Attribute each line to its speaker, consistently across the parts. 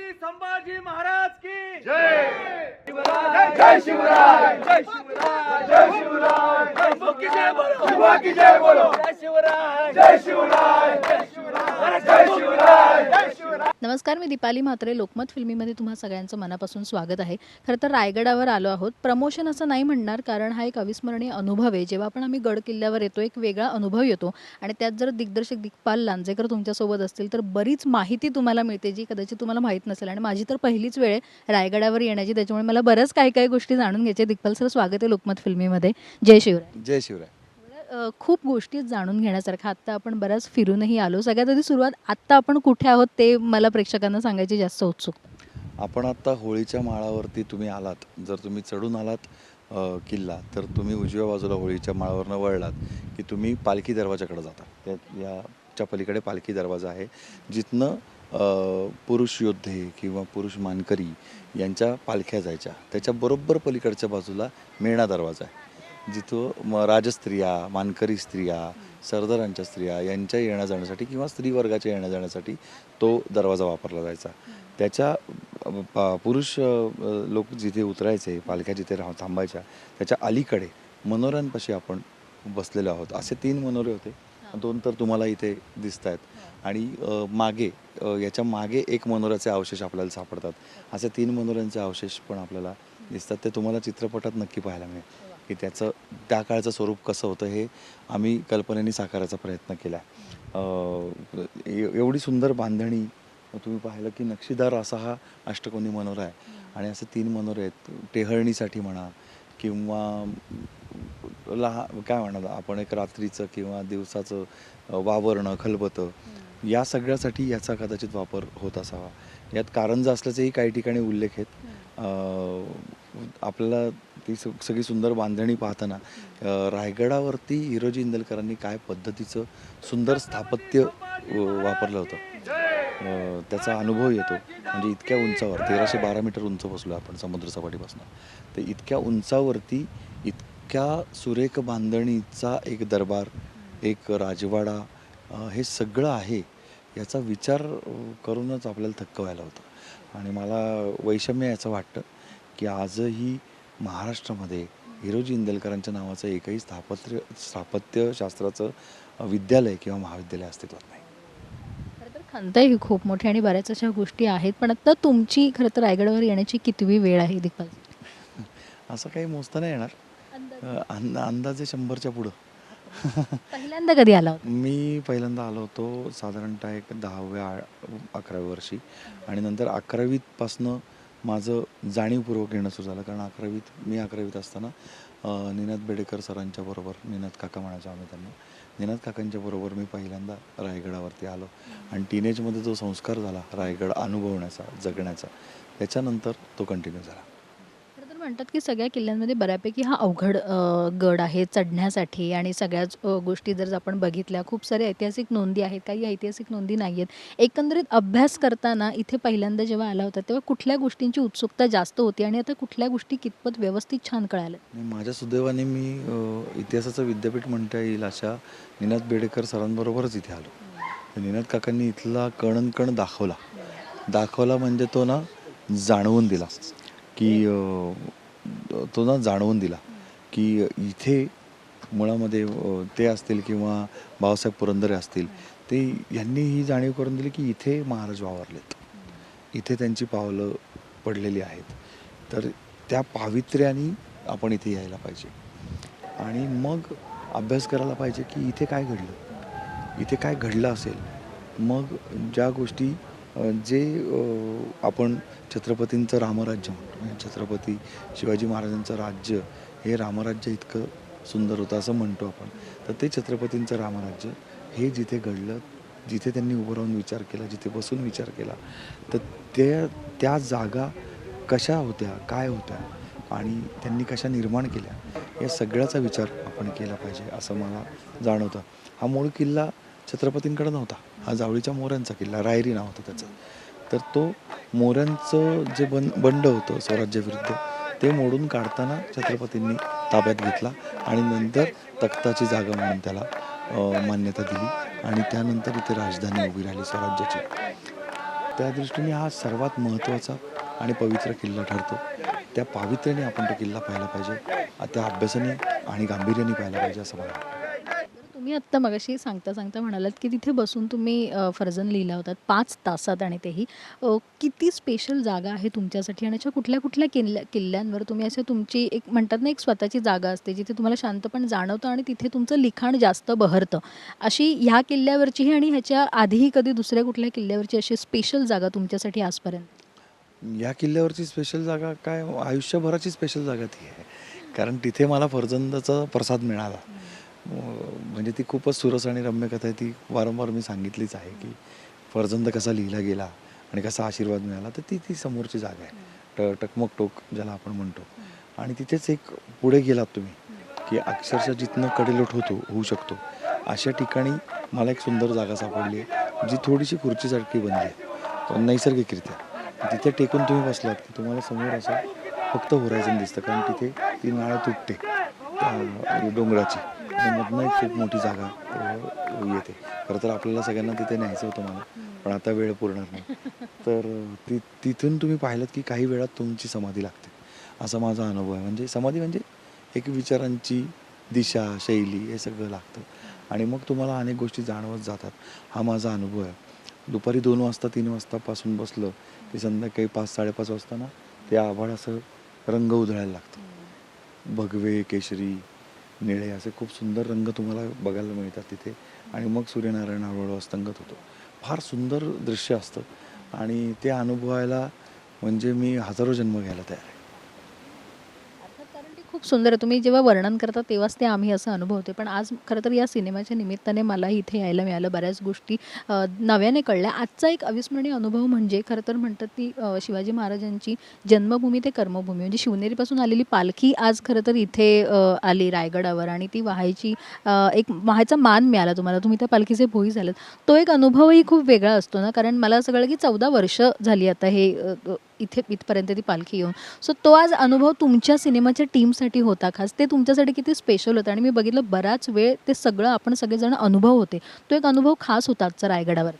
Speaker 1: छत्रपती संभाजी महाराज की
Speaker 2: जय। शिवराय। जय शिवराय। जय शिवराय।
Speaker 1: की जय बोलो
Speaker 2: शिवा की जय बोलो।
Speaker 1: जय शिवराय।
Speaker 2: जय शिवराय।
Speaker 3: नमस्कार मी दीपाली म्हात्रे. लोकमत फिल्मीमध्ये तुम्हा सगळ्यांचं मनापासून स्वागत आहे. खरं तर रायगडावर आलो आहोत. प्रमोशन असं नाही म्हणणार कारण हा एक अविस्मरणीय अनुभव आहे. जेव्हा आपण आम्ही गड किल्ल्यावर येतो एक वेगळा अनुभव येतो. आणि त्यात जर दिग्दर्शक दिग्पाल लांजेकर तुमच्यासोबत असतील तर बरीच माहिती तुम्हाला मिळते जी कदाचित तुम्हाला माहीत नसेल. आणि माझी तर पहिलीच वेळ आहे रायगडावर येण्याची. त्याच्यामुळे मला बऱ्याच काही काही गोष्टी जाणून घ्यायच्या दिग्पाल सर स्वागत आहे लोकमत फिल्मीमध्ये. जय शिवराय.
Speaker 4: जय शिवराय.
Speaker 3: खूप गोष्टी जाणून घेण्यासारख्या आत्ता आपण बऱ्याच फिरूनही आलो. सगळ्यात आधी सुरुवात आत्ता आपण कुठे आहोत ते मला प्रेक्षकांना सांगायची जास्त उत्सुक.
Speaker 4: आपण आत्ता होळीच्या माळावरती तुम्ही आलात. जर तुम्ही चढून आलात किल्ला तर तुम्ही उजव्या बाजूला होळीच्या माळावरनं वळलात की तुम्ही पालखी दरवाजाकडे जाता. त्या याच्या पलीकडे पालखी दरवाजा आहे. जिथनं पुरुष योद्धे किंवा पुरुष मानकरी यांच्या पालख्या जायच्या. त्याच्या बरोबर पलीकडच्या बाजूला मेणा दरवाजा आहे. जिथं म राजस्त्रिया मानकरी स्त्रिया सरदारांच्या स्त्रिया यांच्या येण्या जाण्यासाठी किंवा स्त्री वर्गाच्या येण्या जाण्यासाठी तो दरवाजा वापरला जायचा. त्याच्या पा- पुरुष लोक जिथे उतरायचे पालख्या जिथे राह थांबायच्या त्याच्या अलीकडे मनोऱ्यांपाशी आपण बसलेलो आहोत. असे तीन मनोरे होते. दोन तर तुम्हाला इथे दिसत आहेत आणि मागे याच्या मागे एक मनोऱ्याचे अवशेष आपल्याला सापडतात. असे तीन मनोऱ्यांचे अवशेष पण आपल्याला दिसतात. ते तुम्हाला चित्रपटात नक्की पाहायला मिळेल. की त्याचं त्या काळचं स्वरूप कसं होतं हे आम्ही कल्पनेने साकारायचा प्रयत्न केला. एवढी सुंदर बांधणी तुम्ही पाहिलं की नक्षीदार असा हा अष्टकोनी मनोरा आहे. आणि असे तीन मनोरे आहेत. टेहळणीसाठी म्हणा किंवा लहान काय म्हणणार आपण एक रात्रीचं किंवा दिवसाचं वावरणं खलबतं या सगळ्यासाठी याचा कदाचित वापर होत असावा. यात कारंजा असल्याचेही काही ठिकाणी उल्लेख आहेत. आपल्याला ती सगळी सुंदर बांधणी पाहताना रायगडावरती हिरोजी इंदलकरांनी काय पद्धतीचं सुंदर स्थापत्य वापरलं होतं? त्याचा अनुभव येतो. म्हणजे इतक्या उंचावर तेराशे बारा मीटर उंच बसलो आपण समुद्र सपाटीपासून तर इतक्या उंचावरती इतक्या सुरेख बांधणीचा एक दरबार एक राजवाडा हे सगळं आहे याचा विचार करूनच आपल्याला थक्क व्हायला होतं. आणि मला वैषम्य याचं वाटतं की आजही महाराष्ट्रामध्ये हिरोजी इंदलकरांच्या नावाचं एकही स्थापत्य स्थापत्यशास्त्राचं विद्यालय किंवा महाविद्यालय अस्तित्वात नाही.
Speaker 3: खरं तर खंत ही खूप मोठी आणि बऱ्याच अशा गोष्टी आहेत पण आता तुमची खरं तर रायगडावर येण्याची कितवी वेळ आहे दिग्पाल
Speaker 4: असं काही मोजता नाही येणार. अंद अंदाजे शंभरच्या पुढं.
Speaker 3: पहिल्यांदा कधी आला होता?
Speaker 4: मी पहिल्यांदा आलो होतो साधारणतः एक दहाव्या अकराव्या वर्षी. आणि नंतर अकरावीतपासनं माझं जाणीवपूर्वक येणं सुरू झालं. कारण अकरावीत मी अकरावीत असताना निनाद बेडेकर सरांच्या बरोबर निनाद काका म्हणायचो आम्ही त्यांना. निनाद काकांच्या बरोबर मी पहिल्यांदा रायगडावरती आलो. आणि टीनेजमध्ये जो संस्कार झाला रायगड अनुभवण्याचा जगण्याचा त्याच्यानंतर तो कंटिन्यू झाला.
Speaker 3: म्हणतात की सगळ्या किल्ल्यांमध्ये बऱ्यापैकी हा अवघड अ, गड आहे चढण्यासाठी आणि सगळ्याच अ, गोष्टी जर आपण बघितल्या खूप साऱ्या ऐतिहासिक नोंदी आहेत काही ऐतिहासिक नोंदी नाही आहेत एकंदरीत अभ्यास करताना इथे पहिल्यांदा जेव्हा आला होता तेव्हा कुठल्या गोष्टींची उत्सुकता जास्त होती आणि आता कुठल्या गोष्टी कितपत व्यवस्थित छान कळाल्या
Speaker 4: आणि माझ्या सुदैवाने मी अ, इतिहासाचं विद्यापीठ म्हणता येईल अशा निनाद बेडेकर सरांबरोबरच इथे आलो. तर निनाद काकांनी इथला कण कण दाखवला. दाखवला म्हणजे तो ना जाणवून दिला. की तो ना जाणवून दिला की इथे मुळामध्ये ते असतील किंवा बाबासाहेब पुरंदरे असतील ते यांनी ही जाणीव करून दिली की इथे महाराज वावरलेत. इथे त्यांची पावलं पडलेली आहेत. तर त्या पावित्र्याने आपण इथे यायला पाहिजे. आणि मग अभ्यास करायला पाहिजे की इथे काय घडलं? इथे काय घडलं असेल? मग ज्या गोष्टी जे आपण छत्रपतींचं रामराज्य म्हणतो म्हणजे छत्रपती शिवाजी महाराजांचं राज्य हे रामराज्य इतकं सुंदर होतं असं म्हणतो आपण. तर ते छत्रपतींचं रामराज्य हे जिथे घडलं जिथे त्यांनी उभं राहून विचार केला जिथे बसून विचार केला तर त्या त्या जागा कशा होत्या काय होत्या आणि त्यांनी कशा निर्माण केल्या या सगळ्याचा विचार आपण केला पाहिजे असं मला जाणवतं. हा मूळ किल्ला छत्रपतींकडे नव्हता. हा जावळीच्या मोऱ्यांचा किल्ला रायरी नाव होतं त्याचं. तर तो मोऱ्यांचं जे बन बंड होतं स्वराज्याविरुद्ध ते मोडून काढताना छत्रपतींनी ताब्यात घेतला आणि नंतर तख्ताची जागा म्हणून त्याला मान्यता दिली आणि त्यानंतर इथे राजधानी उभी राहिली स्वराज्याची. त्या दृष्टीने हा सर्वात महत्त्वाचा आणि पवित्र किल्ला ठरतो. त्या पावित्र्याने आपण तो किल्ला पाहायला पाहिजे त्या अभ्यासाने आणि गांभीर्याने पाहायला पाहिजे असं मला वाटतं.
Speaker 3: तुम्ही आत्ता मगाशी सांगता सांगता म्हणालात की तिथे बसून तुम्ही अ, फर्जन लिहिला होतात पाच तासात आणि तेही. अ, किती स्पेशल जागा आहे तुमच्यासाठी? आणि अशा कुठल्या कुठल्या किल्ल्या किल्ल्यांवर तुम्ही असं तुमची एक म्हणतात ना एक स्वतःची जागा असते जिथे तुम्हाला शांत पण जाणवतं आणि तिथे तुमचं लिखाण जास्त बहरतं. अशी ह्या किल्ल्यावरचीही आणि ह्याच्या आधीही कधी दुसऱ्या कुठल्या किल्ल्यावरची अशी स्पेशल जागा तुमच्यासाठी आजपर्यंत?
Speaker 4: या किल्ल्यावरची स्पेशल जागा काय? आयुष्यभराची स्पेशल जागा ती आहे. कारण तिथे मला फर्जंदाचा प्रसाद मिळाला. म्हणजे ती खूपच सुरस आणि रम्य कथा आहे. ती वारंवार मी सांगितलीच आहे की फरजंद कसा लिहिला गेला आणि कसा आशीर्वाद मिळाला तर ती ती समोरची जागा आहे. ट टकमक टोक ज्याला आपण म्हणतो. आणि तिथेच एक पुढे गेलात तुम्ही की अक्षरशः जिथनं कडेलोट होतो होऊ शकतो. अशा ठिकाणी मला एक सुंदर जागा सापडली आहे जी थोडीशी खुर्चीसारखी बनली आहे. नैसर्गिकरित्या. तिथे टेकून तुम्ही बसलात की तुम्हाला समोर असं फक्त होरायझन दिसतं कारण तिथे ती नाळं तुटते डोंगराची. मधनं एक खूप मोठी जागा येते. खरं तर आपल्याला सगळ्यांना तिथे न्यायचं होतं मला पण आता वेळ पुरणार नाही. तर ति तिथून तुम्ही पाहिलं की काही वेळात तुमची समाधी लागते. असा माझा अनुभव आहे. म्हणजे समाधी म्हणजे एक विचारांची दिशा शैली हे सगळं लागतं. आणि मग तुम्हाला अनेक गोष्टी जाणवत जातात. हा माझा अनुभव आहे. दुपारी दोन वाजता तीन वाजतापासून बसलं की संध्याकाळी पाच साडेपाच वाजता ना ते आभाळ असं रंग उधळायला लागतं. भगवे केशरी निळे असे खूप सुंदर रंग तुम्हाला बघायला मिळतात तिथे. आणि मग सूर्यनारायण हळूहळू अस्तंगत होतो. फार सुंदर दृश्य असतं. आणि ते अनुभवायला म्हणजे मी हजारो जन्म घ्यायला तयार आहे.
Speaker 3: खूप सुंदर आहे. तुम्ही जेव्हा वर्णन करता तेव्हाच ते आम्ही असं अनुभवते पण आज खरं तर या सिनेमाच्या निमित्ताने मला इथे यायला मिळालं बऱ्याच गोष्टी नव्याने कळल्या. आजचा एक अविस्मरणीय अनुभव म्हणजे खरं तर म्हणतात ती शिवाजी महाराजांची जन्मभूमी ते कर्मभूमी. म्हणजे शिवनेरीपासून आलेली पालखी आज खरं तर इथे आली रायगडावर आणि ती वाहायची एक वाहायचा मान मिळाला तुम्हाला. तुम्ही त्या पालखीचे भोई झालेत. तो एक अनुभवही खूप वेगळा असतो ना? कारण मला सगळं की चौदा वर्ष झाली आता हे इथे इथपर्यंत ती पालखी येऊन. सो तो आज अनुभव तुमच्या सिनेमाच्या टीमसाठी होता खास. ते तुमच्यासाठी किती स्पेशल होतं? आणि मी बघितलं बराच वेळ ते सगळं आपण सगळेजण अनुभव होते. तो एक अनुभव खास होता आजचा रायगडावर.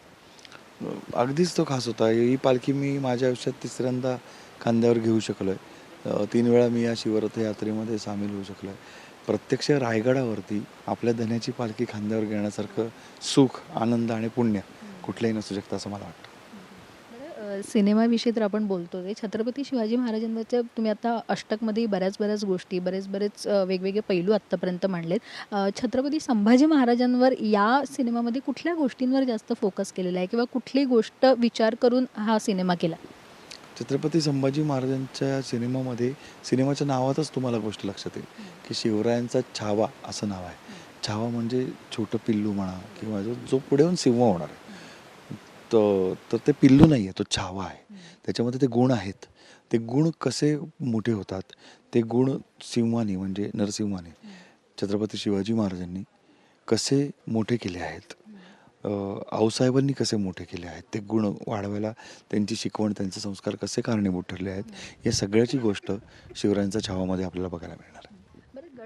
Speaker 4: अगदीच तो खास होता. ही पालखी मी माझ्या आयुष्यात तिसऱ्यांदा खांद्यावर घेऊ शकलो आहे तीन वेळा मी या शिवरथ यात्रेमध्ये सामील होऊ शकलो आहे प्रत्यक्ष रायगडावरती आपल्या धन्याची पालखी खांद्यावर घेण्यासारखं सुख आनंद आणि पुण्य कुठलंही नसू शकतं असं मला वाटतं.
Speaker 3: सिनेमाविषयी तर आपण बोलतो आहे छत्रपती शिवाजी महाराजांवरच्या तुम्ही आता अष्टकमध्ये बऱ्याच बऱ्याच गोष्टी बरेच बरेच वेगवेगळे पैलू आत्तापर्यंत मांडलेत. छत्रपती संभाजी महाराजांवर या सिनेमामध्ये कुठल्या गोष्टींवर जास्त फोकस केलेला आहे? किंवा कुठली गोष्ट विचार करून हा सिनेमा केला?
Speaker 4: छत्रपती संभाजी महाराजांच्या सिनेमामध्ये सिनेमाच्या नावातच तुम्हाला गोष्ट लक्षात येईल की शिवरायांचा छावा असं नाव आहे. छावा म्हणजे छोटं पिल्लू म्हणा किंवा जो जो पुढे येऊन सिंह होणार आहे. तर तर ते पिल्लू नाही आहे तो छावा आहे. त्याच्यामध्ये ते गुण आहेत. ते गुण कसे मोठे होतात? ते गुण सिंहाने म्हणजे नरसिंहाने छत्रपती शिवाजी महाराजांनी कसे मोठे केले आहेत? आऊसाहेबांनी कसे मोठे केले आहेत? ते गुण वाढवायला त्यांची शिकवण त्यांचे संस्कार कसे कारणीभूत ठरले आहेत? या सगळ्याची गोष्ट शिवरायांच्या छावामध्ये आपल्याला बघायला मिळणार.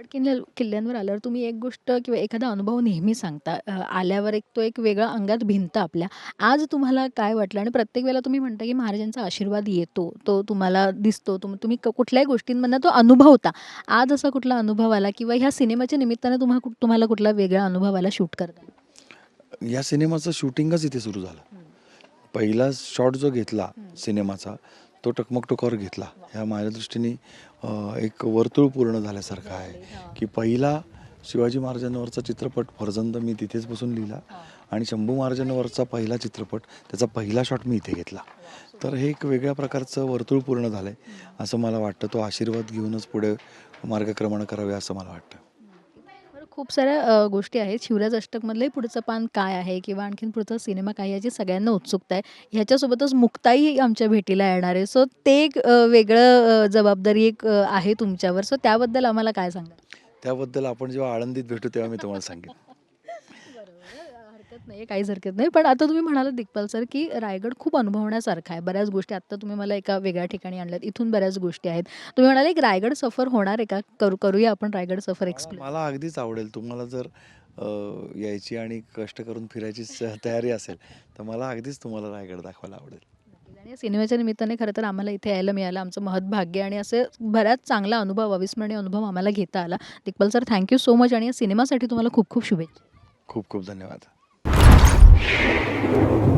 Speaker 3: गड किल्ल्या किल्ल्यांवर आल्यावर तुम्ही एक गोष्ट किंवा एखादा अनुभव नेहमी सांगता. अ, आल्यावर एक तो एक वेगळा अंगात भिंत आपल्या. आज तुम्हाला काय वाटलं? आणि प्रत्येक वेळेला तुम्ही म्हणता की महाराजांचा आशीर्वाद येतो तो तुम्हाला दिसतो. तुम तुम्ही क- कुठल्याही गोष्टींमधनं तो अनुभवता आज असा कुठला अनुभव आला किंवा ह्या सिनेमाच्या निमित्ताने तुम्हा कुठ- तुम्हाला कुठला वेगळा अनुभव आला शूट करताना?
Speaker 4: या सिनेमाचं शूटिंगच इथे सुरू झालं. पहिला शॉट जो घेतला सिनेमाचा तो टकमक टोकावर घेतला. ह्या माझ्या दृष्टीने एक वर्तुळ पूर्ण झाल्यासारखं आहे. की पहिला शिवाजी महाराजांवरचा चित्रपट फरजंद मी तिथेच बसून लिहिला आणि शंभू महाराजांवरचा पहिला चित्रपट त्याचा पहिला शॉट मी इथे घेतला. तर हे एक वेगळ्या प्रकारचं वर्तुळ पूर्ण झालं आहे असं मला वाटतं. तो आशीर्वाद घेऊनच पुढे मार्गक्रमण करावे असं मला वाटतं.
Speaker 3: खूप साऱ्या अ, गोष्टी आहेत. शिवराज अष्टकमधलंही पुढचं पान काय आहे किंवा आणखीन पुढचा सिनेमा काय आहे याची सगळ्यांना उत्सुकता आहे. ह्याच्यासोबतच मुक्ताई आमच्या भेटीला येणार आहे. सो ते एक अ, वेगळं अ, जबाबदारी एक अ, आहे तुमच्यावर. सो त्याबद्दल आम्हाला काय सांगा
Speaker 4: त्याबद्दल आपण जेव्हा आळंदीत भेटू तेव्हा मी तुम्हाला सांगेन.
Speaker 3: नाही काहीच हरकत नाही. पण आता तुम्ही म्हणालात दिग्पाल सर की रायगड खूप अनुभवण्यासारखा आहे. बऱ्याच गोष्टी आता तुम्ही मला एका वेगळ्या ठिकाणी आणल्यात. इथून बऱ्याच गोष्टी आहेत. तुम्ही म्हणाले एक रायगड सफर होणार आहे का? करू करूया आपण रायगड सफर एक्सप्लोर
Speaker 4: मला अगदीच आवडेल. तुम्हाला जर यायची आणि कष्ट करून फिरायची तयारी असेल तर मला अगदीच तुम्हाला रायगड दाखवायला आवडेल.
Speaker 3: आणि या सिनेमाच्या निमित्ताने खरं तर आम्हाला इथे यायला मिळालं. आमचं महत्भाग्य आणि असे बऱ्याच चांगला अनुभव अविस्मरणीय अनुभव आम्हाला घेता आला. Digpal sir thank you so much आणि या सिनेमासाठी तुम्हाला खूप खूप शुभेच्छा.
Speaker 4: खूप खूप धन्यवाद. Thank you.